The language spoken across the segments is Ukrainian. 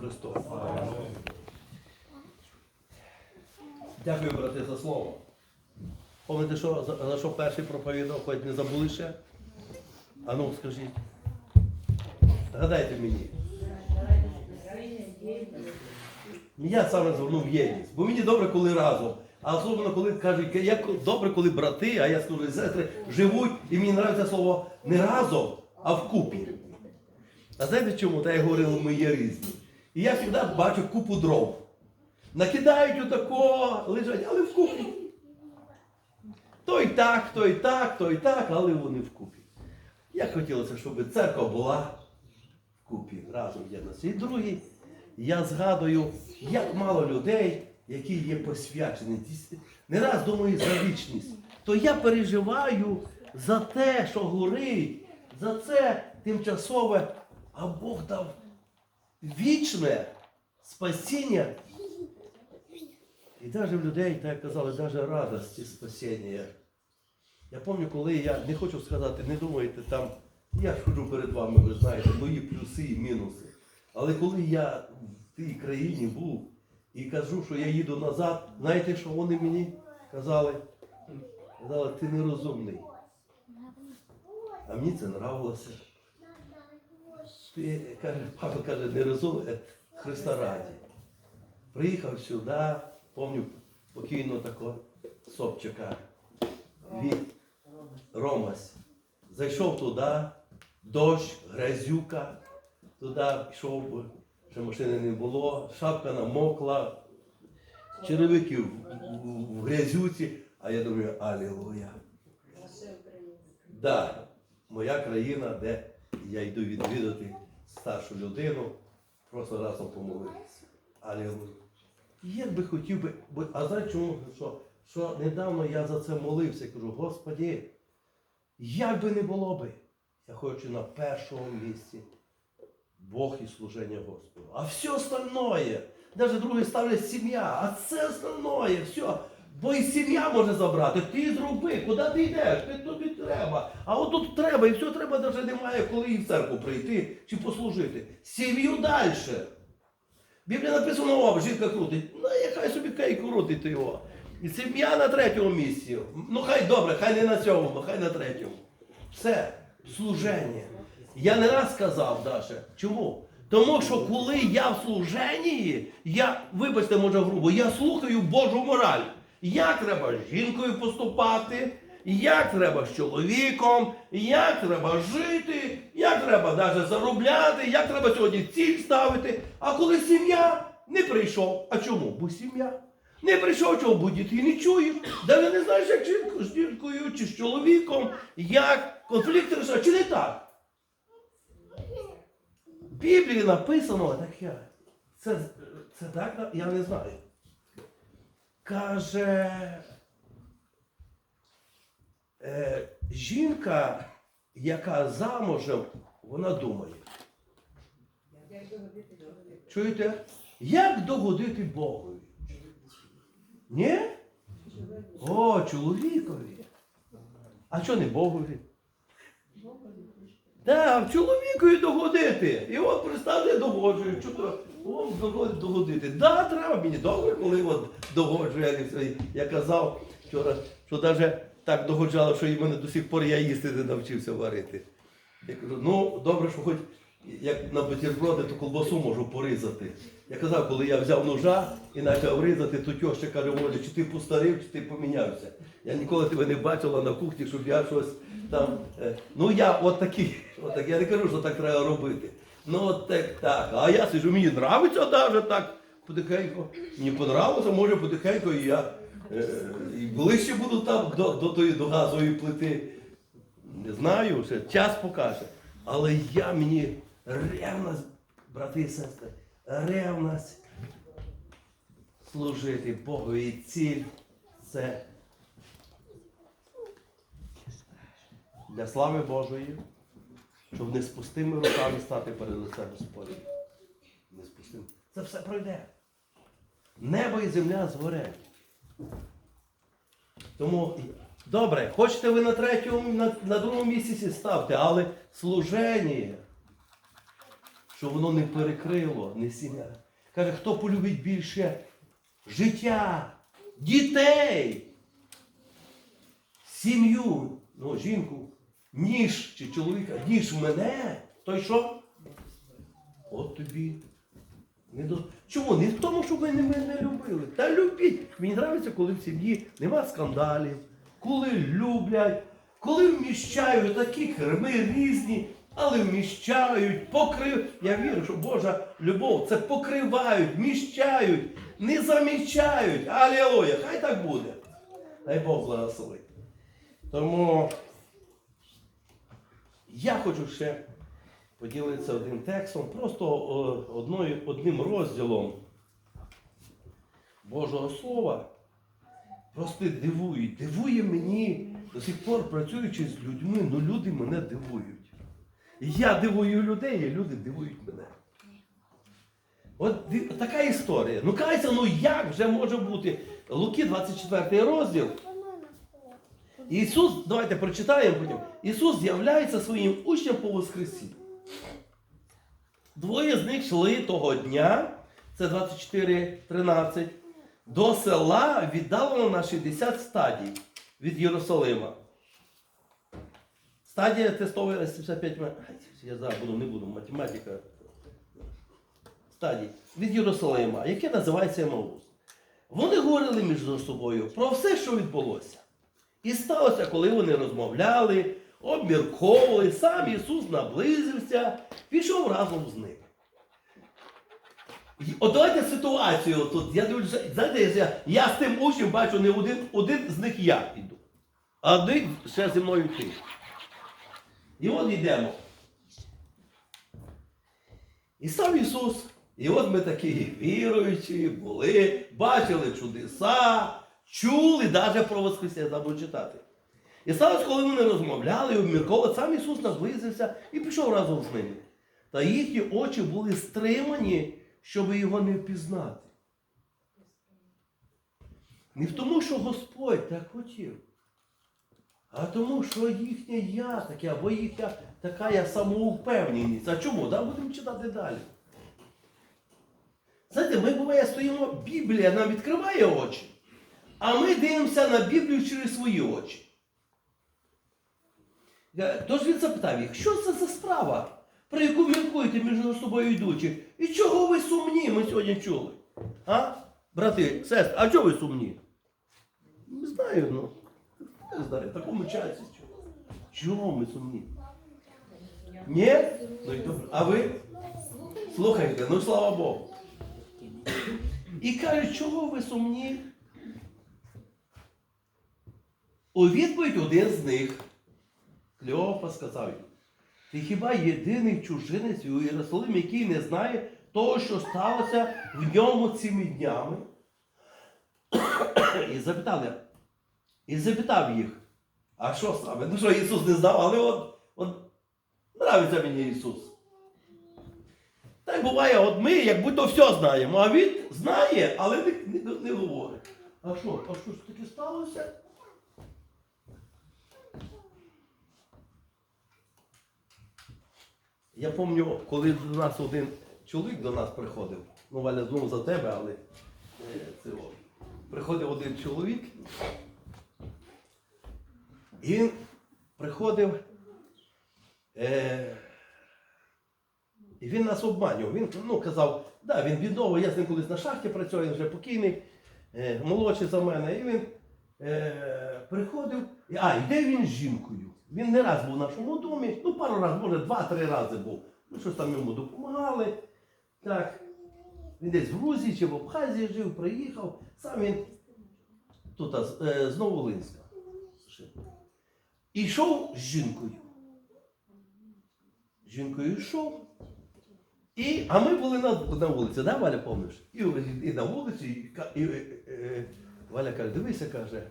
Христос. Дякую, брати, за слово. Пам'ятаєте, що, за що перший проповідав, хоч не забули ще? А ну, скажіть. Гадайте мені. Я саме звернув єдність. Бо мені добре, коли разом. А особливо, коли кажуть, як добре, коли брати, а я скажу, сестри живуть, і мені подобається слово не разом, а вкупі. А знаєте чому? Та я говорив, ми є різні. І я завжди бачу купу дров. Накидають отако, лежать, але вкупі. Той так, той так, той так, але вони вкупі. Як хотілося, щоб церква була вкупі, разом в єдності. І другий, я згадую, як мало людей, які є посвячені. Не раз думаю за вічність. То я переживаю за те, що горить, за це тимчасове, а Бог дав вічне спасіння. І навіть в людей, так казали, навіть радості спасіння. Я пам'ятаю, коли я не хочу сказати, не думайте там, я ж ходжу перед вами, ви знаєте, мої плюси і мінуси. Але коли я в тій країні був і кажу, що я їду назад, знаєте, що вони мені казали? Казали, ти нерозумний. А мені це нравилося. Ти, каже, папа каже, нерозумний, Христа раді. Приїхав сюди, пам'ятаю, покійно такого Собчака. Він Ромась. Зайшов туди, дощ, грязюка, туди пішов, бо ще машини не було, шапка намокла, черевики в, в- в грязюці, а я думаю, алілуя. Да, моя країна, де я йду відвідати старшу людину, просто разом помолитися. Алілуя. Як би хотів би, а знаєте чому? Що, що недавно я за це молився, кажу, Господи, як би не було би, я хочу на першому місці Бог і служення Господу. А все остальное, навіть друге ставлять сім'я, а це остальное, все. Бо і сім'я може забрати, ти зроби, куди ти йдеш, ти тобі треба. А от тут треба, і все треба, навіть немає, коли і в церкву прийти чи послужити. Сім'ю далі. Біблія написано, о, жінка крутить. Ну, хай собі кейк крутить його. І сім'я на третьому місці. Ну хай добре, хай не на сьомому, хай на третьому. Все, служення. Я не раз сказав, Даша. Чому? Тому що коли я в служенні, я, вибачте, може грубо, я слухаю Божу мораль. Як треба з жінкою поступати, як треба з чоловіком, як треба жити, як треба навіть заробляти, як треба сьогодні ціль ставити. А коли сім'я не прийшов. А чому? Бо сім'я. Не прийшов, чого, бо дітей не чуєш. Навіть не знаєш, як жінку з жінкою чи з чоловіком, як конфлікти рішати, чи не так? В Біблії написано таке. Це, це так, я не знаю. Каже, е, жінка, яка замужем, вона думає. Чуєте? Як догодити Богові? Ні? О, чоловікові. А що не Богові? Так, чоловікові догодити. І от представте, догоджує. О, догодити. Да, треба мені добре, коли от догоджує. Я казав вчора, що навіть так догоджало, що і мене до сих пор я їсти не навчився варити. Я кажу, ну добре, що хоч як на бутерброди, то колбасу можу порізати. Я казав, коли я взяв ножа і почав різати, то тьоща каже, Оля, чи ти постарів, чи ти помінявся. Я ніколи тебе не бачила на кухні, щоб я щось там. е, Ну я от такий, от так, я не кажу, що так треба робити. Ну от так, так. А я сижу, мені подобається навіть так потихеньку. Мені подобалося, може потихеньку і я е, і ближче буду там до, до, тої, до газової плити. Не знаю, ще час покаже. Але я мені ревність, брати і сестри, ревність служити Богу і ціль це для слави Божої, щоб не з пустими руками стати перед лицем Господнім. Не з пустими. Це все пройде. Небо і земля згорять. Тому добре, хочете ви на третьому, на, на другому місяці ставте, але служення, щоб воно не перекрило, не сім'я. Каже, хто полюбить більше життя, дітей, сім'ю, ну, жінку, ніж чи чоловіка, ніж мене, той що? От тобі. Не до... Чому? Не в тому, що ви не мене любили. Та любіть. Мені подобається, коли в сім'ї нема скандалів, коли люблять, коли вміщають такі керми різні, але вміщають, покрив. Я вірю, що Божа любов це покривають, вміщають, не замічають. Алілуя! Хай так буде. Дай Бог благословить. Тому я хочу ще поділитися одним текстом, просто одною, одним розділом Божого Слова. Просто дивують. Дивує мені до сих пор працюючи з людьми, ну люди мене дивують. Я дивую людей, і люди дивують мене. От така історія. Ну кайся, ну як вже може бути? Луки 24 розділ. Ісус, давайте прочитаємо потім. Ісус з'являється своїм учням по Воскресінню. Двоє з них йшли того дня, це 24.13, до села віддалено на 60 стадій від Єрусалима. Стадія тестова 75 ме- Ай, Я зараз буду, не буду, математика. Стадій від Єрусалима, яке називається Емаус. Вони говорили між собою про все, що відбулося. І сталося, коли вони розмовляли, обмірковували, сам Ісус наблизився, пішов разом з ними. От давайте ситуацію тут. Я дивлюся, знаєте, я, я з тим учнем бачу не один, один з них я піду, а один ще зі мною ти. І от йдемо. І сам Ісус, і от ми такі віруючі були, бачили чудеса, чули навіть про Воскресіння, забув читати. І сталося, коли вони розмовляли і обмірковували, сам Ісус наблизився і пішов разом з ними. Та їхні очі були стримані, щоб його не впізнати. Не в тому, що Господь так хотів, а тому, що їхнє я таке, або їхня така я самоупевненість. А чому? Да, будемо читати далі. Знаєте, ми буває стоїмо, Біблія нам відкриває очі, а ми дивимося на Біблію через свої очі. Тож він запитав їх, що це за справа, про яку міркуєте між собою йдучи? І чого ви сумні, ми сьогодні чули? А? Брати, сестри, а чого ви сумні? Не знаю, ну. Не знаю, в такому часі. Чого, ми сумні? Ні? Ну і добре. А ви? Слухайте, ну слава Богу. І кажуть, чого ви сумні? У відповідь один з них, Клеофа, сказав їм, ти хіба єдиний чужинець у Єрусалимі, який не знає того, що сталося в ньому цими днями? І запитали, і запитав їх, а що саме? Ну що Ісус не знав, але от, от нравиться мені Ісус. Так буває, от ми як будь-то все знаємо, а він знає, але не, не, не говорить. А що? А що ж таке сталося? Я пам'ятаю, коли до нас один чоловік до нас приходив, ну Валя знову за тебе, але е, це приходив один чоловік, і він приходив, е, і він нас обманював. Він ну, казав, да, він відомо, я з ним колись на шахті працюю, він вже покійний, е, молодший за мене. І він е, приходив, а, йде він з жінкою. Він не раз був в нашому домі, ну пару разів, може два-три рази був. Ну, щось там йому допомагали. Так. Він десь в Грузії чи в Абхазії жив, приїхав. Сам він тут е, з Новолинська. І йшов з жінкою. З жінкою йшов. І, а ми були на, на вулиці, да, Валя, помниш? І, і на вулиці, і, ка- і, е, е, Валя каже, дивися, каже,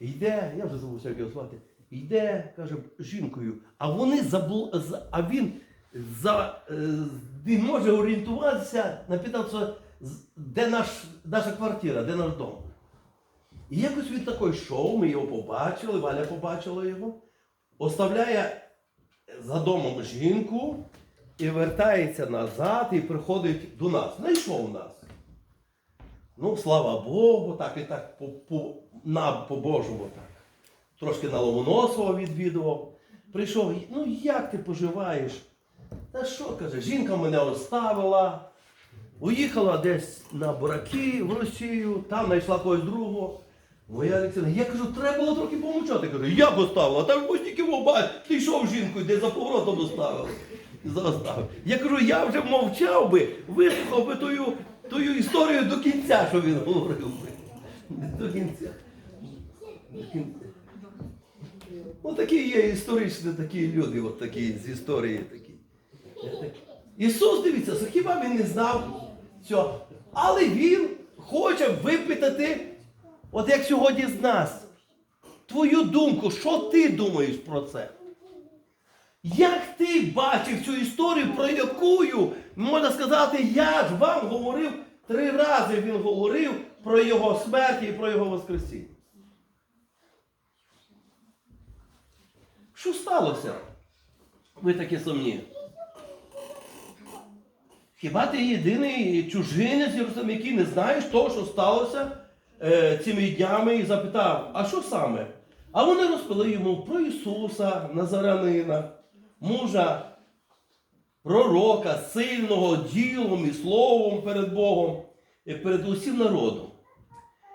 йде, я вже забув як його звати, йде, каже, жінкою, а вони забл... а він за, е, не може орієнтуватися на питання, де наш, наша квартира, де наш дом. І якось він такий йшов, ми його побачили, Валя побачила його, оставляє за домом жінку, і вертається назад і приходить до нас. Знайшов нас. Ну, слава Богу, так і так по, по, нам по-божому так. Трошки на Ломоносова відвідував. Прийшов, ну як ти поживаєш? Та що каже, жінка мене оставила, уїхала десь на бураки в Росію, там знайшла когось другого. Моя Олександра, я кажу, треба було трохи помовчати. Кажу, як оставила? Та ж ось тільки мовбай, ти йшов з жінкою, де за поворотом оставив. Заставив. Я кажу, я вже мовчав би, вислухав би тою, тою історію до кінця, що він говорив би. До кінця. До кінця. Ну такі є історичні такі люди, от такі з історії такі. Ісус, дивіться, хіба він не знав цього? Але він хоче випитати, от як сьогодні з нас, твою думку, що ти думаєш про це? Як ти бачив цю історію, про яку, можна сказати, я ж вам говорив, три рази він говорив про його смерть і про його Воскресіння. Що сталося? Ви такі сумні. Хіба ти єдиний чужинець який не знаєш того, що сталося е, цими днями, і запитав, а що саме? А вони розповіли йому про Ісуса Назаранина, мужа, пророка, сильного ділом і словом перед Богом і перед усім народом.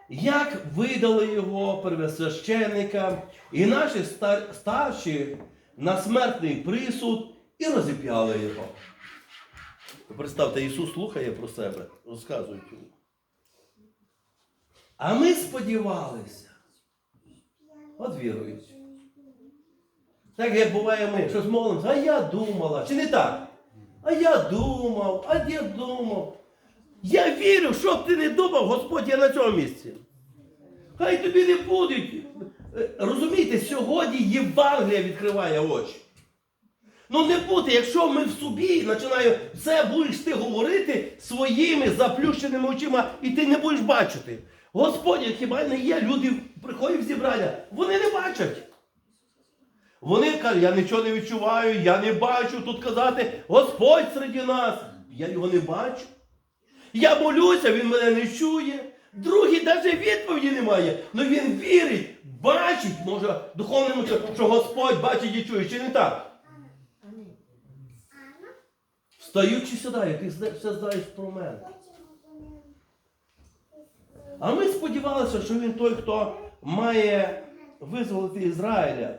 Як видали його первосвященника і наші стар- старші на смертний присуд і розіп'яли його. Представте, Ісус слухає про себе, розказують йому. А ми сподівалися, от віруючи. Так як буває ми, щось молимося, а я думала, чи не так? А я думав, а я думав. Я вірю, що б ти не думав, Господь є на цьому місці. Хай тобі не будуть. Е, Розумієте, сьогодні Євангелія відкриває очі. Ну не бути, якщо ми в собі починаю все будеш ти говорити своїми заплющеними очима, і ти не будеш бачити. Господь, хіба не є, люди приходять в зібрання, вони не бачать. Вони кажуть, я нічого не відчуваю, я не бачу тут казати, Господь серед нас. Я його не бачу. Я молюся, він мене не чує. Другий навіть відповіді немає. Ну він вірить, бачить, може, духовному, що- що Господь бачить і чує, чи не так? Встаючи сюди, ти все знаєш про мене. А ми сподівалися, що він той, хто має визволити Ізраїля.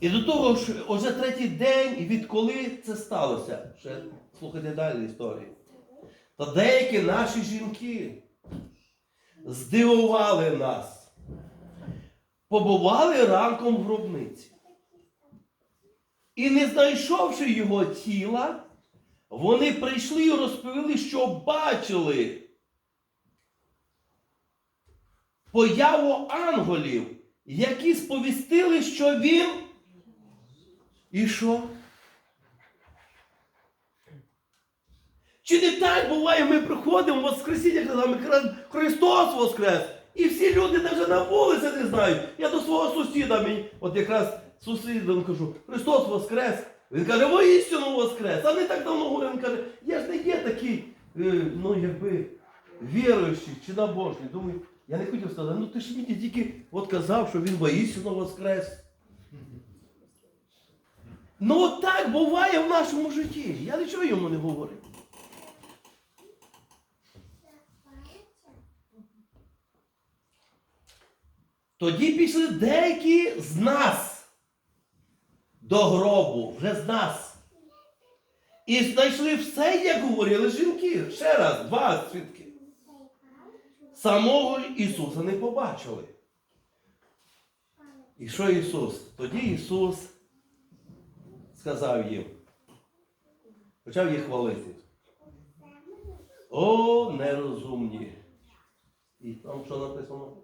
І до того ж, вже третій день, і відколи це сталося. Ще слухайте далі історію. Та деякі наші жінки здивували нас. Побували ранком в гробниці. І не знайшовши його тіла, вони прийшли і розповіли, що бачили появу анголів, які сповістили, що він. І що? Чи не так буває, ми приходимо Воскресіння, казали, «Хри- Христос Воскрес! І всі люди навіть на вулиці не знають. Я до свого сусіда, мені, от якраз сусідам кажу, Христос Воскрес! Він каже, воістину Воскрес! А не так давно говорив, він каже, я ж не є такий, е, ну якби, віруючий чи набожний. Думаю, я не хотів сказати, ну ти ж мені тільки от казав, що він воістину Воскрес. Ну от так буває в нашому житті. Я нічого йому не говорив. Тоді пішли деякі з нас до гробу, вже з нас. І знайшли все, як говорили жінки. Ще раз, два свідки. Самого Ісуса не побачили. І що Ісус? Тоді Ісус сказав їм, почав їх хвалити. О, нерозумні. І там що написано?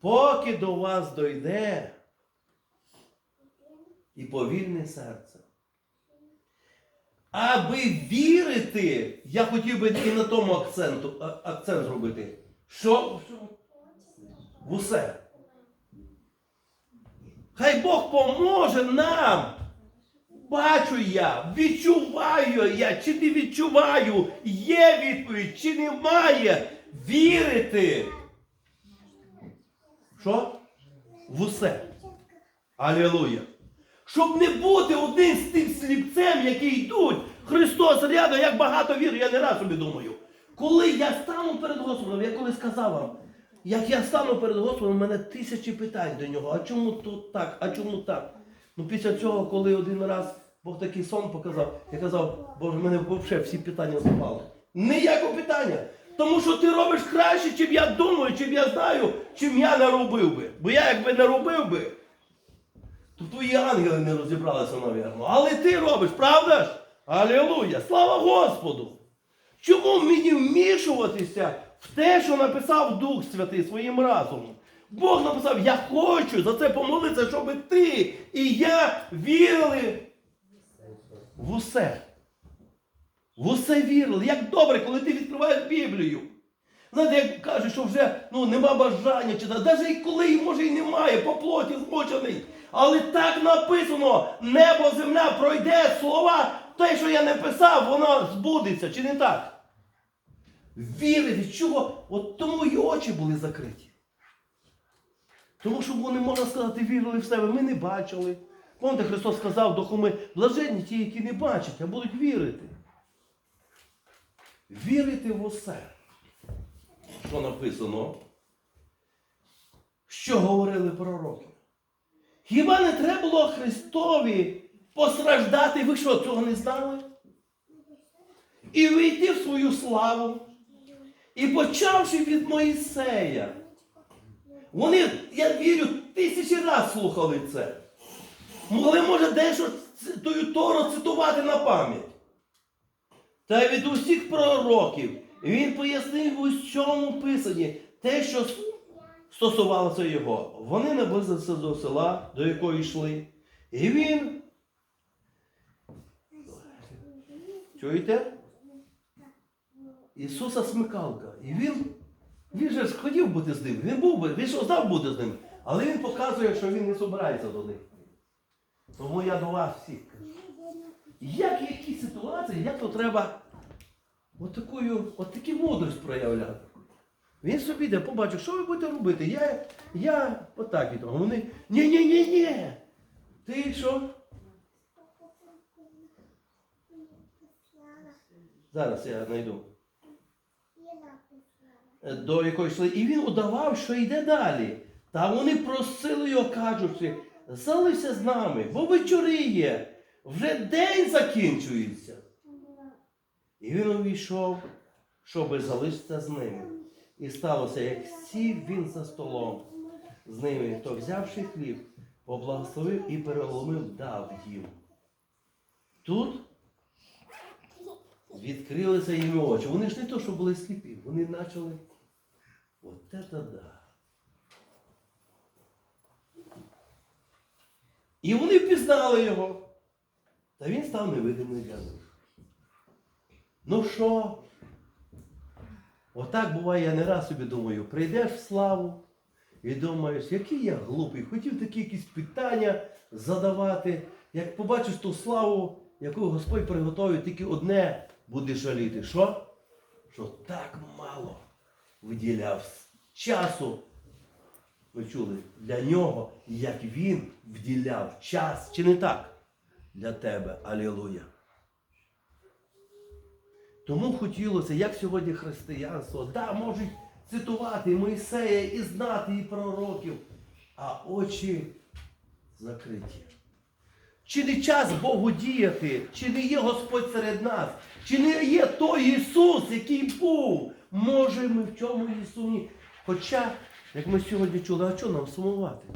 Поки до вас дойде і повільне серце. Аби вірити, я хотів би і на тому акценту, акцент зробити. Що? В усе. Хай Бог поможе нам бачу я, відчуваю я, чи не відчуваю, є відповідь, чи немає. Вірити. Що? В усе. Алілуя. Щоб не бути одним з тим сліпцем, які йдуть. Христос рядом, як багато віру, я не раз собі думаю. Коли я стану перед Господом, я коли сказав вам, як я стану перед Господом, у мене тисячі питань до нього. А чому тут так? А чому так? Ну після цього, коли один раз Бог такий сон показав, я казав, Боже, в мене взагалі всі питання запали. Ніякого питання. Тому що ти робиш краще, чим я думаю, чим я знаю, чим я наробив би. Бо я якби наробив би, то твої ангели не розібралися, навірно. Але ти робиш, правда ж? Алілуя! Слава Господу! Чому мені вмішуватися в те, що написав Дух Святий своїм разумом? Бог написав, я хочу за це помолитися, щоб ти і я вірили в усе. В усе вірили. Як добре, коли ти відкриваєш Біблію. Знаєте, як кажуть, що вже ну, нема бажання читати, навіть коли може і немає, по плоті змучений. Але так написано, небо, земля пройде слова, те, що я не писав, воно збудеться, чи не так? Вірити, чого? От тому і очі були закриті. Тому що вони, можна сказати, вірили в себе, ми не бачили. Помните, Христос сказав до Хоми, блаженні ті, які не бачать, а будуть вірити. Вірити в усе. Що написано? Що говорили пророки? Хіба не треба було Христові постраждати? Ви що, цього не знали? І вийти в свою славу. І почавши від Моїсея. Вони, я вірю, тисячі разів слухали це. Могли, може, дещо тою Тору цитувати на пам'ять. Та від усіх пророків він пояснив в усьому писанні те, що стосувалося його. Вони наблизилися до села, до якого йшли. І він. Чуєте? Ісуса смикалка. І він, він же ж хотів бути з ним. Він був би, він що знав бути з ним. Але він показує, що він не збирається до них. Тому я до вас всіх кажу. Як які ситуації, як то треба от такою, от мудрість проявляти. Він собі йде, побачив, що ви будете робити? Я, я отак від того. Вони, ні, ні, ні, ні. Ти що? Зараз я знайду. До якої йшли. І він удавав, що йде далі. Та вони просили його, кажучи, залишся з нами, бо вечоріє, вже день закінчується. І він увійшов, щоби залишитися з ними. І сталося, як сів він за столом з ними, то взявши хліб, поблагословив і переломив, дав їм. Тут відкрилися їм очі. Вони ж не то, що були сліпі, вони почали. От це да. І вони впізнали його. Та він став невидимий для них. Ну що? Отак буває, я не раз собі думаю, прийдеш в славу і думаєш, який я глупий, хотів такі якісь питання задавати. Як побачиш ту славу, яку Господь приготовив, тільки одне будеш жаліти. Що? Що так мало виділяв часу. Ви чули, для нього, як він вділяв час, чи не так? Для тебе. Алілуя. Тому хотілося, як сьогодні християнство, да, можуть цитувати Мойсея і знати і пророків, а очі закриті. Чи не час Богу діяти, чи не є Господь серед нас, чи не є той Ісус, який був? Може, ми в чому Ісуні. Хоча, як ми сьогодні чули, а що нам сумувати?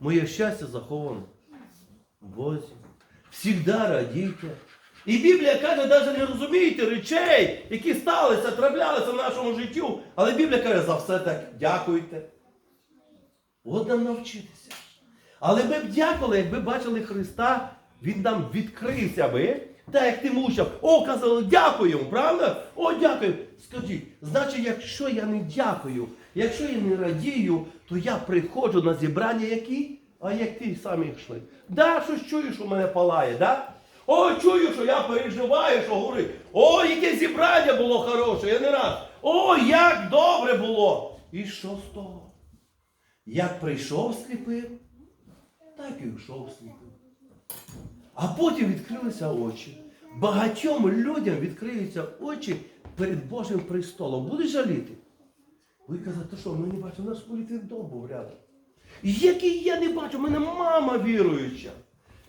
Моє щастя заховане в Бозі. Всігда радійте. І Біблія каже, навіть не розумієте речей, які сталися, траплялися в нашому життю. Але Біблія каже, за все так дякуйте. От нам навчитися. Але ми б дякували, якби бачили Христа, Він нам відкрився би. Так як ти мучав, о, казали, дякуємо, правда? О, дякую. Скажіть, значить, якщо я не дякую, якщо я не радію, то я приходжу на зібрання які? А як ті самі йшли? Да, щось чую, що мене палає, да? О, чую, що я переживаю, що говорить. О, яке зібрання було хороше, я не раз. О, як добре було. І що з того? Як прийшов сліпим, так і йшов сліпим. А потім відкрилися очі. Багатьом людям відкриються очі перед Божим престолом. Будеш жаліти? Ви казати, що ми не бачимо, у нас молитвий дом був рядом. Який я не бачу, у мене мама віруюча.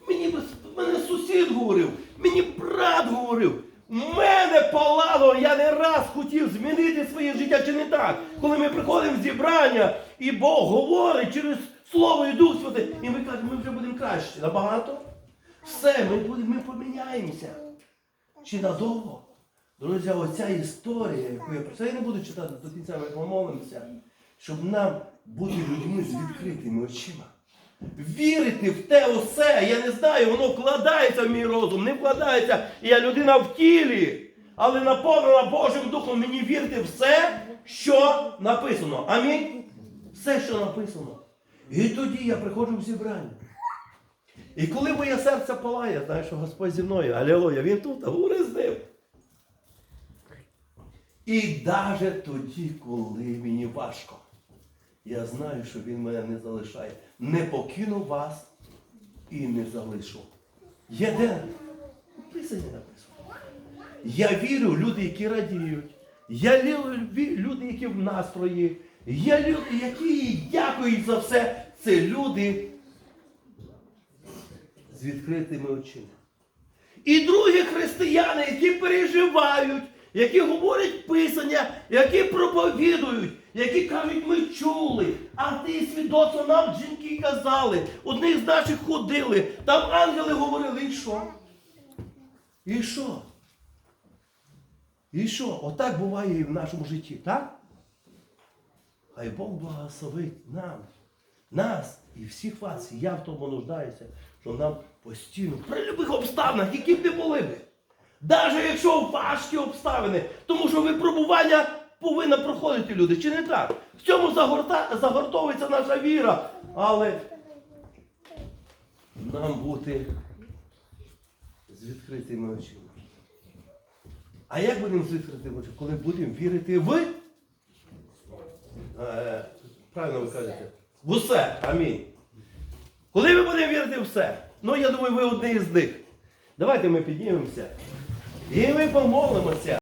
Мені мене сусід говорив, мені брат говорив. Мене палало, я не раз хотів змінити своє життя чи не так. Коли ми приходимо в зібрання, і Бог говорить через Слово і Дух Святий, і ми кажемо, ми вже будемо краще. Набагато? Все, ми, будемо, ми поміняємося. Чи надовго? Друзі, оця історія, яку я про це я не буду читати до кінця, ми молимося, щоб нам бути людьми з відкритими очима. Вірити в те усе, я не знаю, воно вкладається в мій розум, не вкладається. Я людина в тілі, але наповнена Божим Духом мені вірити все, що написано. Амінь. Все, що написано. І тоді я приходжу в зібрання. І коли моє серце палає, я знаю, що Господь зі мною, алілуя, він тут, ним. І навіть тоді, коли мені важко, я знаю, що він мене не залишає. Не покину вас і не залишу. Є де? У Писанні написано. Я вірю люди, які радіють. Я лю- ві- люди, які в настрої. Я люди, які дякують за все. Це люди з відкритими очима. І другі християни, які переживають, які говорять писання, які проповідують, які кажуть, ми чули, а ти свідоцтво нам жінки казали, одних з наших ходили, там ангели говорили, і що? І що? І що? Отак буває і в нашому житті, так? Хай Бог благословить нам, нас і всіх вас, і я в тому нуждаюся, що нам постійно, при любих обставинах, які б не були би, навіть якщо важкі обставини, тому що випробування повинна проходити люди, чи не так? В цьому загорта, загортовується наша віра, але нам бути з відкритими очима. А як будемо з відкритими очима? Коли будемо вірити в Е, правильно ви кажете. В усе. Амінь. Коли ми будемо вірити в все? Ну, я думаю, ви одні з них. Давайте ми піднімемося. І ми помолимося.